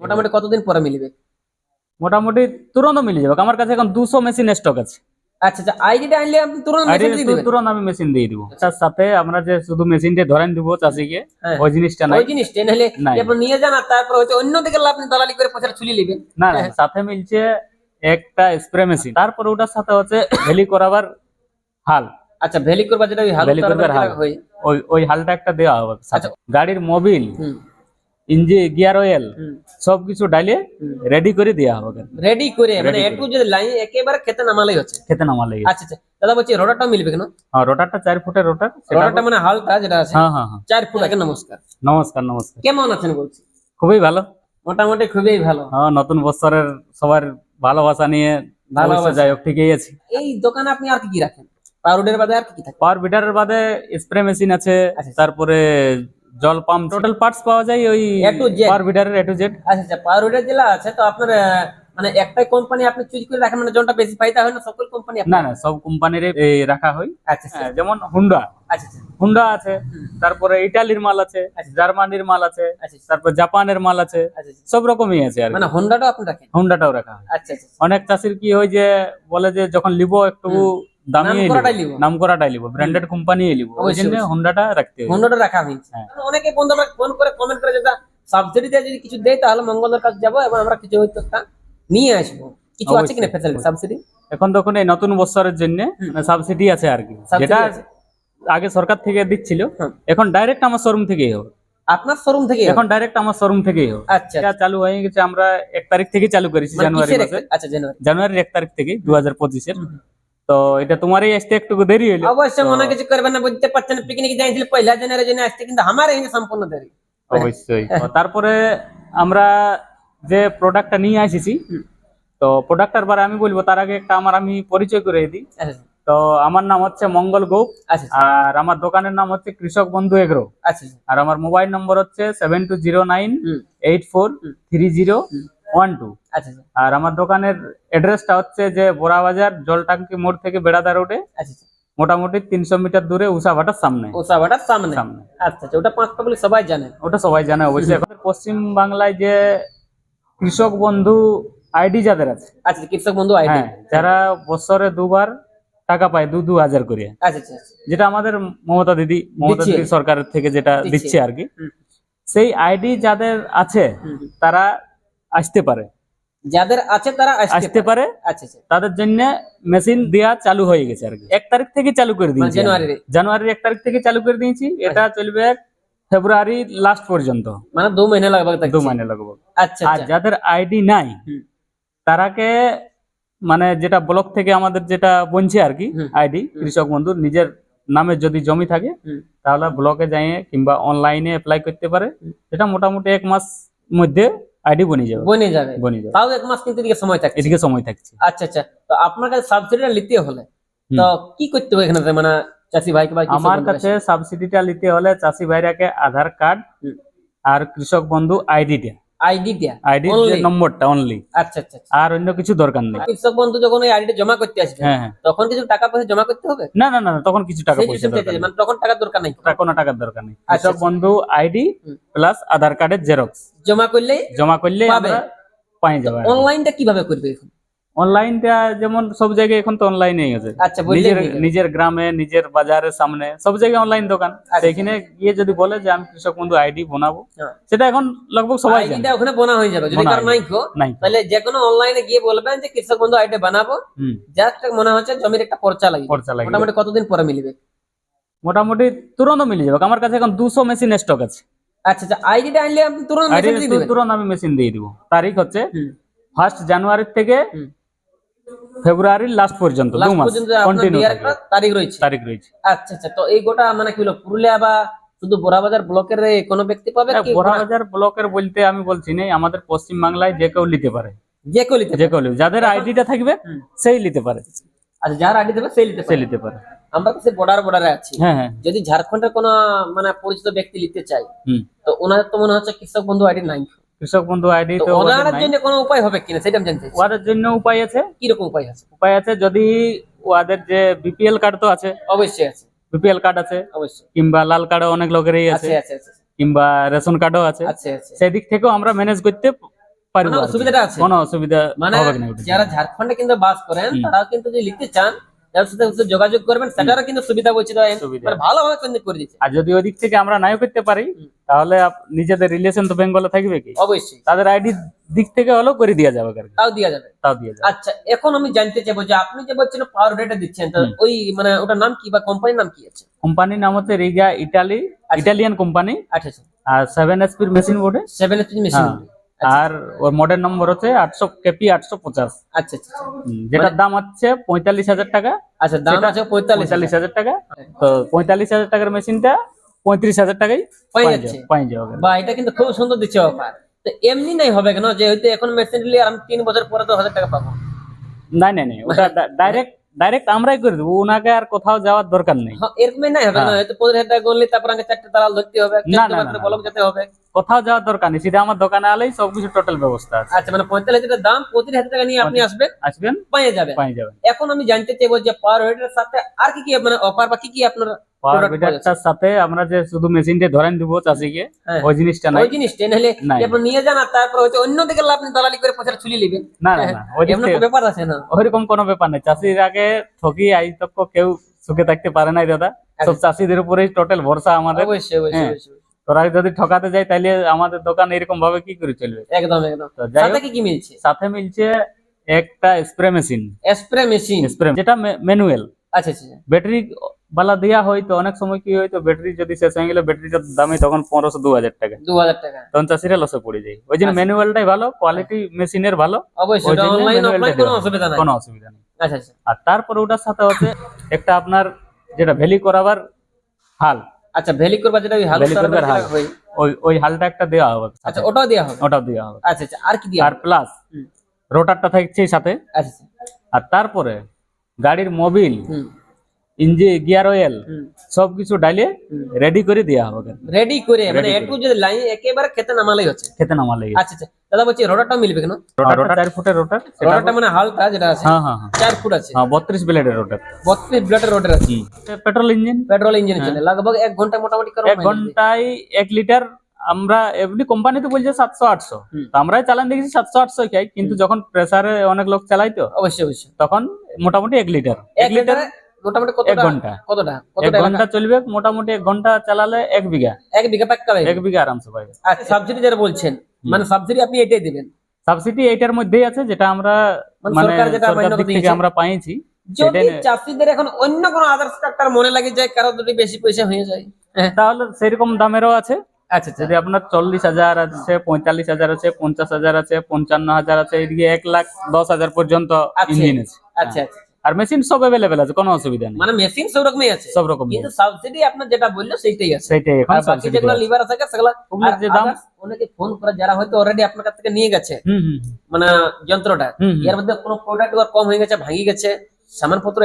মোটামুটি কতদিন পরে মিলবে? মোটামুটি তুরন্ত মিলে যাবে। আমার কাছে এখন দুশো মেশিন স্টক আছে। আচ্ছা আচ্ছা আইডিটা আনলে আপনি তুরন্ত মেসেজ দিয়ে দিবেন? তুরন্ত আমি মেশিন দিয়ে দিব। তার সাথে আমরা যে শুধু মেশিনটা ধরেন দিব চাষিকে হ্যাঁ। ওই জিনিসটা নাই। ওই জিনিসটা নাহলে। আপনি নিয়ে যান আর তারপর হয়তো অন্য দিকে আপনি দালালি করে পয়সা চুলি নেবেন। না না সাথে মিলছে একটা স্প্রে মেশিন তারপর ওটার সাথে হচ্ছে ভ্যালি করাবার হাল। আচ্ছা ভ্যালি করবা যেটা ওই হাল ভ্যালি করবার হাল। ওই ওই হালটা একটা দেওয়া হবে। আচ্ছা। গাড়ির মোবিল হুম ইঞ্জিন গিয়ার অয়েল সবকিছু ডালিয়ে রেডি করে দেওয়া হবে রেডি করে মানে একটু যদি লাইন একেবারে খেতে নামালেই হচ্ছে। খেতে নামা লেগে আচ্ছা আচ্ছা। দাদা বলছি রোটারটা মিলবে কেন? হ্যাঁ রোটারটা চার ফুটের রোটার রোটারটা মানে হালটা যেটা আছে। হ্যাঁ হ্যাঁ হ্যাঁ। চার ফুট আগে নমস্কার। নমস্কার নমস্কার। কেমন আছেন বলছি? খুবই ভালো। মোটামুটি খুবই ভালো। হ্যাঁ নতুন বছরের সবার ভালোবাসা নিয়ে ভালোবাসা। যাই হোক ঠিকই আছে। এই দোকানে আপনি আর কি কি রাখেন? পাউডার বাদে আর কি কি থাকে? পাওয়ার বিটারের বাদে স্প্রে মেশিন আছে আচ্ছা। তারপরে জল পাম্প টোটাল পার্টস পাওয়া যায় ওই। পাওয়ার বিটারের এ টু জেড আচ্ছা আচ্ছা পাউডার জেলা আছে তো আপনার মানে একটাই কোম্পানি আপনি চুজ করে রাখেন মানে যোনটা বেশি ফায়দা হয় না সকল কোম্পানি না না সব কোম্পানির রাখা হয়। আচ্ছা আচ্ছা। হ্যাঁ, যেমন হুন্ডা আচ্ছা আচ্ছা। হুন্ডা আছে তারপরে ইটালির মাল আছে আচ্ছা। জার্মানির মাল আছে আচ্ছা আচ্ছা, তারপর জাপানের মাল আছে আচ্ছা আচ্ছা। সব রকমই আছে আর। মানে হোন্ডাটাও আপনি রাখেন? হুন্ডাটাও রাখা হয়। আচ্ছা আচ্ছা অনেক চাষির কি হয় যে বলে যে যখন লিবো একটু দামি নাম করাটাই লিব। ব্র্যান্ডেড কোম্পানি লিব। ওই জন্য অবশ্যই। রাখতে হবে। হোন্ডাটা রাখা হয়েছে। হ্যাঁ। অনেকে বন্ধু ফোন করে কমেন্ট করে যেটা সাবসিডি দিয়ে যদি কিছু দেয় তাহলে মঙ্গলের কাছে যাব এবং আমরা কিছু হয়তো একটা নিয়ে আসব। কিছু আছে কিনা ফ্যাসিলিটি সাবসিডি এখন তখন এই নতুন বছরের জন্য সাবসিডি আছে আর কি। যেটা আগে সরকার থেকে দিচ্ছিল। এখন ডাইরেক্ট আমার শোরুম থেকেই হবে। আপনার শোরুম থেকে এখন ডাইরেক্ট আমার শোরুম থেকেই হবে। আচ্ছা এটা চালু হয়ে গেছে আমরা এক তারিখ থেকে চালু করেছি মানে জানুয়ারি মাসে আচ্ছা জানুয়ারি। জানুয়ারির এক তারিখ থেকে দু হাজার পঁচিশের। তো এটা তোমারই আসতে একটু দেরি হইল। অবশ্যই মনে কিছু করবে না বুঝতে পারছেন পিকনিক যাইছিল পয়লা জানুয়ারি জন্য আসছে কিন্তু আমার এই সম্পূর্ণ দেরি। অবশ্যই। তারপরে আমরা যে প্রোডাক্টটা নিয়ে এসেছি তো প্রোডাক্টটার বারে আমি বলব তার আগে একটা আমার আমি পরিচয় করে দিই। আচ্ছা তো আমার নাম হচ্ছে মঙ্গল গোপ আচ্ছা আর আমার দোকানের নাম হচ্ছে কৃষক বন্ধু এগ্রো। আচ্ছা আর আমার মোবাইল নম্বর হচ্ছে seven two zero nine eight four three zero. One two আচ্ছা আচ্ছা। আর আমার দোকানের অ্যাড্রেসটা হচ্ছে যে বোরাবাজার জলটাঙ্কি মোড় থেকে বেড়াদা রোডে আচ্ছা আচ্ছা। মোটামুটি তিনশো মিটার দূরে উষাভাটার সামনে। বাটার সামনে। সামনে। আচ্ছা আচ্ছা। ওটা পাঁচ পাবলিক সবাই জানে। ওটা সবাই জানে অবশ্যই। এখন পশ্চিম বাংলায় যে কৃষক বন্ধু আইডি যাদের আছে। আচ্ছা কৃষক বন্ধু আইডি হ্যাঁ যারা বছরে দুবার টাকা পায় দু দু হাজার করে। আচ্ছা আচ্ছা আচ্ছা। যেটা আমাদের মমতা দিদি মমতা দিদি সরকারের থেকে যেটা দিচ্ছে। আর কি। সেই আইডি যাদের আছে। তারা আসতে পারে। যাদের আছে তারা আসতে পারে। আচ্ছা আচ্ছা। তাদের জন্য মেশিন দেওয়া চালু হয়ে গেছে আর কি। এক তারিখ থেকে চালু করে মানে দিয়েছি আমি। জানুয়ারির জানুয়ারির এক তারিখ থেকে চালু করে দিয়েছি। এটা চলবে ফেব্রুয়ারি লাস্ট পর্যন্ত। মানে দু মহিনা লাগবে দু মাইনে লাগবে। আচ্ছা আর আচ্ছা যাদের আইডি নাই। তারাকে মানে যেটা ব্লক থেকে আমাদের যেটা বলছে আর কি আইডি কৃষক বন্ধুর নিজের নামে যদি জমি থাকে তাহলে ব্লকে যাইয়ে কিংবা অনলাইনে অ্যাপ্লাই করতে পারে। এটা মোটামুটি এক মাস মধ্যে আইডি বনে যাবে। বনে যাবে। বনে যাবে। তাও এক মাস কিন্তু এদিকে সময় থাকছে। এদিকে সময় থাকছে। আচ্ছা আচ্ছা। তো আপনার কাছে সাবসিডিটা নিতে হলে তো কি করতে হবে এখানে? মানে চাষি ভাইকে বা আমার কাছে সাবসিডিটা নিতে হলে চাষি ভাইরাকে আধার কার্ড আর কৃষক বন্ধু আইডিটা আইডি দেয়া? আইডি নম্বরটা অনলি আচ্ছা আচ্ছা আচ্ছা। আর অন্য কিছু দরকার নেই। কৃষক বন্ধু যখন আইডিটা জমা করতে আসবে হ্যাঁ হ্যাঁ। তখন কিছু টাকা পয়সা জমা করতে হবে? না না না তখন কিছু টাকা পয়সা। মানে তখন দরকার নেই। কোনো টাকার দরকার নেই। কৃষক। বন্ধু আইডি প্লাস আধার কার্ডের জেরক্স জমা করলেই জমা করলে। আমরা পাই যাবে। অনলাইনটা কীভাবে করবে এখন? অনলাইনটা যেমন সব জায়গায় এখন তো অনলাইনেই আছে আচ্ছা নিজের নিজের গ্রামে নিজের বাজারের সামনে সব জায়গায় অনলাইন দোকান। আচ্ছা। সেখানে গিয়ে যদি বলে যে আমি কৃষক বন্ধু আইডি বানাবো হ্যাঁ। সেটা এখন লগভগ সবাই জানে। ওখানে বোনা হয়ে যাবে। যদি কারও নাই খো তাহলে যে কোনো অনলাইনে গিয়ে বলবেন যে কৃষক বন্ধু আইডি বানাবো। জাস্ট মনে হচ্ছে জমির একটা পর্চা লাগবে খরচা লাগে মোটামুটি কতদিন পরে মিলবে? মোটামুটি তুরন্ত মিলে যাবে। আমার কাছে এখন দুশো মেশিন স্টক আছে। আচ্ছা আচ্ছা আইডিটা আনলে আপনি তুরন্ত আমি মেশিন দিয়ে দিব। তারিখ হচ্ছে ফার্স্ট জানুয়ারি থেকে। ফেব্রুয়ারির লাস্ট পর্যন্ত দু মাস কন্টিনিউ তারিখ রয়েছে। তারিখ রয়েছে। আচ্ছা আচ্ছা তো এই গোটা মানে কি হলো পুরুলিয়া বা শুধু বোরাবাজার ব্লকের কোনো ব্যক্তি পাবে কি? বোরাবাজার ব্লকের বলতে আমি বলছি না আমাদের পশ্চিম বাংলায় যে কেউ নিতে পারে। যে কেউ নিতে যে কেউ যাদের আইডিটা থাকবে সেই নিতে পারে। আচ্ছা যার আইডি দেবে সেই নিতে সে পারে। নিতে পারে। আমরা তো সে বর্ডার বর্ডারে আছি। হ্যাঁ হ্যাঁ। যদি ঝাড়খণ্ডের কোনো মানে পরিচিত ব্যক্তি নিতে চাই। তো ওনার তো মনে হচ্ছে কৃষক বন্ধু আইডি নাই। কৃষক বন্ধু আইডি তো ওনার জন্য কোনো উপায় হবে কিনা সেটা আমি জানতে চাই ওদের জন্য উপায় আছে? কীরকম উপায় আছে? উপায় আছে যদি ওদের যে বিপিএল কার্ড তো আছে অবশ্যই আছে। বিপিএল কার্ড আছে অবশ্যই। কিংবা লাল কার্ডও অনেক লোকেরই আছে আছে আছে আছে কিংবা রেশন কার্ডও আছে আছে আছে। সেদিক থেকেও আমরা ম্যানেজ করতে পারব অসুবিধাটা আছে? কোনো অসুবিধা মানে। যারা ঝাড়খণ্ডে কিন্তু বাস করেন। তারাও কিন্তু যদি লিখতে চান যার সাথে যোগাযোগ করবেন সেটারও কিন্তু সুবিধা বলছে তো সুবিধা। মানে ভালোভাবে কিন্তু করে দিচ্ছে। আর যদি ওই দিক থেকে আমরা নাও করতে পারি তাহলে নিজেদের রিলেশন তো বেঙ্গলে থাকবে কি? অবশ্যই। তাদের আইডি দিক থেকে হলেও করে দেওয়া যাবে তাও দেওয়া যাবে। তাও দিয়ে যাবে। আচ্ছা এখন আমি জানতে চাইব যে আপনি যে বলছেন পাওয়ার ডেটা দিচ্ছেন তো ওই মানে ওটার নাম কি বা কোম্পানির নাম কি আছে? কোম্পানির নাম হচ্ছে রিগা ইটালি। ইটালিয়ান কোম্পানি আচ্ছা আর সেভেন এসপির মেশিন বোর্ডে সেভেন এইচপি মেশিন আর ওর মডেল নম্বর হচ্ছে আটশো কেপি আটশো পঞ্চাশ আচ্ছা আচ্ছা আচ্ছা। যেটার দাম হচ্ছে পঁয়তাল্লিশ হাজার টাকা। আচ্ছা দাম আছে পঁয়তাল্লিশ হাজার। টাকা। তো পঁয়তাল্লিশ হাজার টাকার মেশিনটা পঁয়ত্রিশ হাজার টাকাই পাই যাবে বা এটা কিন্তু খুব সুন্দর দিচ্ছে অফার তো এমনি নাই হবে কেন? যে হয়তো এখন মেশিন নিলে আমি তিন বছর পরে তো হাজার টাকা পাবো। না না না ওটা ডাইরেক্ট ডাইরেক্ট আমরাই করে দেবো ওনাকে আর কোথাও যাওয়ার দরকার নেই। এরকমই নাই হবে না। হয়তো পনেরো হাজার টাকা করলে তারপর আমাকে চারটে ধরতে হবে না, না, না, না। বলক যেতে হবে। কোথাও যাওয়ার দরকার নেই সেটা আমার দোকানে আলেই সবকিছু টোটাল ব্যবস্থা আছে। আচ্ছা মানে পঁয়তাল্লিশ হাজার দাম পঁচিশ হাজার টাকা নিয়ে আপনি আসবেন? আসবেন? পেয়ে যাবেন। পাই যাবেন। এখন আমি জানতে চাইব যে পাওয়ার ওয়েটের সাথে আর কি কি মানে অফার বা কি কি আপনার পাওয়ার Product সাথে আমরা যে শুধু মেশিনটা ধরেন দিব চাষিকে। ওই জিনিসটা নাই। ওই জিনিসটা নাহলে আপনি নিয়ে যান আর তারপর হয়তো অন্য দিকে আপনি দালালি করে পয়সা ছুলি নেবেন। না না না ওই দিক এমন থেকে তো ব্যাপার আছে না। ওইরকম কোনো ব্যাপার নেই। চাষির আগে ঠকি আজ তক কেউ সুখে থাকতে পারে নাই দাদা। সব চাষিদের উপরেই টোটাল ভরসা আমাদের। অবশ্যই অবশ্যই হ্যাঁ। তোরা যদি ঠকাতে যায় তাহলে আমাদের দোকান এরকম ভাবে কি করে চলবে? একদম একদম। সাথে কি কি মিলছে? সাথে মিলছে একটা spray machine spray machine spray যেটা ম্যানুয়াল আচ্ছা আচ্ছা ব্যাটারি বালা দেওয়া হয় তো অনেক সময় কি হয় তো ব্যাটারি যদি শেষ হয়ে গেলে ব্যাটারিটার দামে তখন পনেরোশো দু হাজার টাকা। দু হাজার টাকা। তখন চাষিরা লসে পড়ে যায়। ওই জন্য আচ্ছা। ম্যানুয়ালটাই ভালো কোয়ালিটি মেশিনের ভালো অবশ্যই কোনো অসুবিধা নাই। কোনো অসুবিধা নেই। আচ্ছা আচ্ছা। আর তারপরে ওটার সাথে হচ্ছে একটা আপনার যেটা ভ্যালি করাবার হাল। আচ্ছা ভ্যালি করবা যেটা ওই হাল করবার হাল। হয় ওই ওই হালটা একটা দেওয়া হবে আচ্ছা ওটাও দেওয়া হবে? ওটাও দেওয়া হবে। আচ্ছা আচ্ছা আর কি দেওয়া আর প্লাস রোটারটা থাকছে সাথে। আচ্ছা আচ্ছা। আর তারপরে গাড়ির মোবিল ইঞ্জিন গিয়ার অয়েল সবকিছু হুম। রেডি করে দেওয়া হবে রেডি করে মানে একটু যদি লাইন একেবারে খেতে নামালেই হচ্ছে। খেতে নামা লেগে আচ্ছা আচ্ছা। দাদা বলছি রোটারটা মিলবে কেন? রোটার চার ফুটের রোটার রোটারটা মানে হালটা যেটা আছে হ্যাঁ হ্যাঁ হ্যাঁ। চার ফুট আছে। হ্যাঁ বত্রিশ ব্লেডের রোটার। বত্রিশ ব্লেডের রোটার আছে। Petrol engine. পেট্রোল ইঞ্জিন চলে লগভগ এক ঘণ্টা মোটামুটি করো এক ঘন্টায় এক লিটার আমরা এমনি কোম্পানি তো বলছে সাতশো আটশো। তো আমরাই চালান দেখেছি সাতশো আটশো খাই কিন্তু যখন প্রেসারে অনেক লোক চালাই তো অবশ্যই অবশ্যই। তখন মোটামুটি এক লিটার এক লিটারে মোটামুটি এক ঘণ্টা। কতটা এক ঘণ্টা চলবে মোটামুটি এক ঘণ্টা চালালে এক বিঘা। এক বিঘা পাক্কা এক বিঘা আরামসে পাবে। আচ্ছা সাবসিডি যারা বলছেন মানে সাবসিডি আপনি এটাই দিবেন? সাবসিডি এইটার মধ্যেই আছে যেটা আমরা মানে মানে সরকার যেটা সরকার মান্য দিক থেকে আমরা পাইছি যদি চাষিদের এখন অন্য কোনো আদার্স মনে লাগে যায় কারও দুটি বেশি পয়সা হয়ে যায় হ্যাঁ। তাহলে সেরকম দামেরও আছে। আচ্ছা আচ্ছা। যদি আপনার চল্লিশ হাজার আছে পঁয়তাল্লিশ হাজার আছে পঞ্চাশ হাজার আছে পঞ্চান্ন হাজার আছে এদিকে এক লাখ দশ হাজার পর্যন্ত আছে। ইঞ্জিন আছে। আচ্ছা আচ্ছা। আর মেশিন সব অ্যাভেলেবেল আছে কোনো অসুবিধা নেই। মানে মেশিন সব রকমই আছে? সব রকম কিন্তু সাবসিডি আপনার যেটা বলল সেইটাই আছে। সেইটাই এখন subsidy যেগুলো আছে। লিভার থাকে সেগুলো ওগুলোর যে দাম অনেকে ফোন করে যারা হয়তো অলরেডি আপনার কাছ থেকে নিয়ে গেছে। হুম হুম মানে যন্ত্রটা। এর মধ্যে কোনো প্রোডাক্ট আর কম হয়ে গেছে ভাঙি গেছে সামানপত্র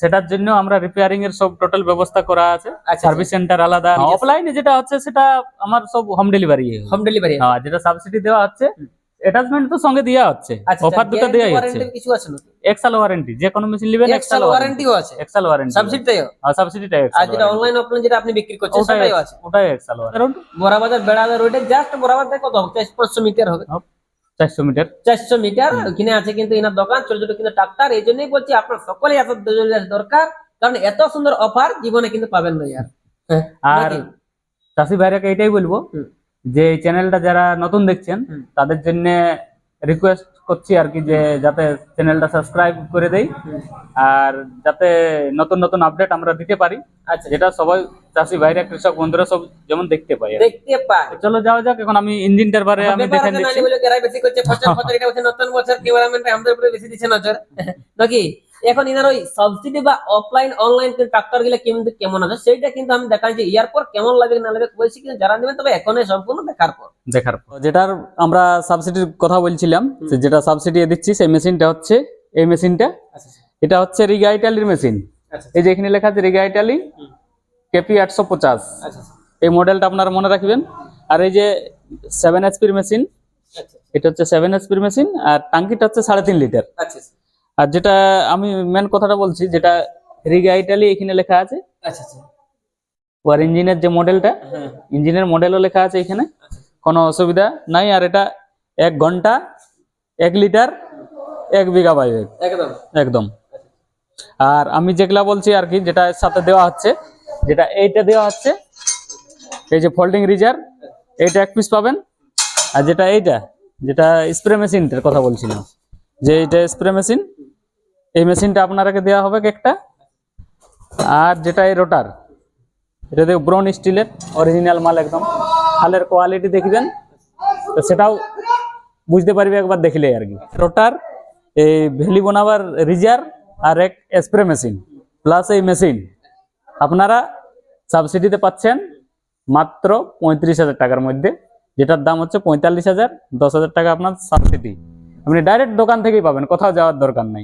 সেটার জন্য আমরা রিপেয়ারিং এর সব টোটাল ব্যবস্থা করা আছে। আচ্ছা সার্ভিস সেন্টার আলাদা। অফলাইনে যেটা হচ্ছে সেটা আমার সব হোম ডেলিভারি হোম ডেলিভারি হ্যাঁ যেটা সাবসিডি দেওয়া হচ্ছে অ্যাটাচমেন্ট তো সঙ্গে দেওয়া হচ্ছে। আচ্ছা অফার দুটো দেওয়াই হচ্ছে। কিছু আছে নাকি? এক সাল ওয়ারেন্টি যে কোনো মেশিন নেবেন এক সাল ওয়ারেন্টিও আছে। এক সাল ওয়ারেন্টি সাবসিডিটাও হ্যাঁ সাবসিডিটা এক আর যেটা অনলাইন অফলাইন যেটা আপনি বিক্রি করছেন সেটাও আছে। ওটাই এক সাল ওয়ারেন্টি বরাবাজার বেড়াদার রোডে জাস্ট বরাবাজার কত হবে মিটার হবে। চারশো মিটার। চারশো মিটার ওখানে আছে কিন্তু এনার দোকান ছোট ছোট কিন্তু ট্রাক্টর এই জন্যই বলছি আপনার সকলে এত দরকার কারণ এত সুন্দর অফার জীবনে কিন্তু পাবেন না ইয়ার হ্যাঁ, আর নাকি? চাষি ভাইরাকে এটাই বলব যে এই চ্যানেলটা যারা নতুন দেখছেন তাদের জন্য রিকোয়েস্ট করছি আর কি যে যাতে চ্যানেলটা সাবস্ক্রাইব করে দেই আর যাতে নতুন নতুন আপডেট আমরা দিতে পারি। আচ্ছা। যেটা সবাই চাষি ভাইরা কৃষক বন্ধুরা সব যেমন দেখতে পাই দেখতে পাই চলো যাওয়া যাক এখন আমি ইঞ্জিনটার বারে আমি দেখে নিচ্ছি। বেশি করছে নতুন বছর ক্যামেরাম্যান আমাদের উপরে বেশি দিচ্ছে নজর। নাকি? এখন ইনার ওই সাবসিডি বা অফলাইন অনলাইন ট্রাক্টরগুলো কিন্তু কেমন আছে সেইটা কিন্তু আমি দেখাই যে ইয়ার পর কেমন লাগে না লাগে বলছি কিন্তু যারা নেবেন তবে এখনই সম্পূর্ণ দেখার পর। দেখার পর। যেটার আমরা সাবসিডির কথা বলছিলাম যে যেটা সাবসিডি দিচ্ছি সেই মেশিনটা হচ্ছে এই মেশিনটা আচ্ছা এটা হচ্ছে রিগা ইটালির মেশিন আচ্ছা এই যে এখানে লেখা আছে রিগা ইটালি হুম। কেপি আটশো আচ্ছা এই মডেলটা আপনারা মনে রাখবেন। আর এই যে সেভেন এইচপির মেশিন আচ্ছা এটা হচ্ছে সেভেন এইচপির মেশিন আর টাঙ্কিটা হচ্ছে সাড়ে তিন লিটার আচ্ছা আর যেটা আমি মেন কথাটা বলছি যেটা রিগা ইটালি এখানে লেখা আছে। আচ্ছা আচ্ছা। ওর ইঞ্জিনের যে মডেলটা ইঞ্জিনের মডেলও লেখা আছে এখানে। কোনো অসুবিধা নাই আর এটা এক ঘণ্টা এক লিটার এক বিঘা বাই একদম। একদম। আর আমি যেগুলা বলছি আর কি যেটা সাথে দেওয়া হচ্ছে যেটা এইটা দেওয়া হচ্ছে এই যে ফোল্ডিং রিজার এইটা এক পিস পাবেন। আর যেটা এইটা যেটা স্প্রে মেশিনটার কথা বলছিলাম যে এইটা স্প্রে মেশিন এই মেশিনটা আপনারাকে দেওয়া হবে একটা আর যেটা এই রোটার এটা দেখো ব্রন স্টিলের অরিজিনাল মাল একদম। হালের কোয়ালিটি দেখবেন, তো সেটাও বুঝতে পারবে একবার দেখলে আর কি। রোটার, এই ভ্যালি বানাবার রিজার আর এক স্প্রে মেশিন প্লাস এই মেশিন আপনারা সাবসিডিতে পাচ্ছেন মাত্র পঁয়ত্রিশ হাজার টাকার মধ্যে, যেটার দাম হচ্ছে পঁয়তাল্লিশ হাজার, দশ হাজার টাকা আপনার সাবসিডি আপনি ডাইরেক্ট দোকান থেকেই পাবেন, কোথাও যাওয়ার দরকার নাই।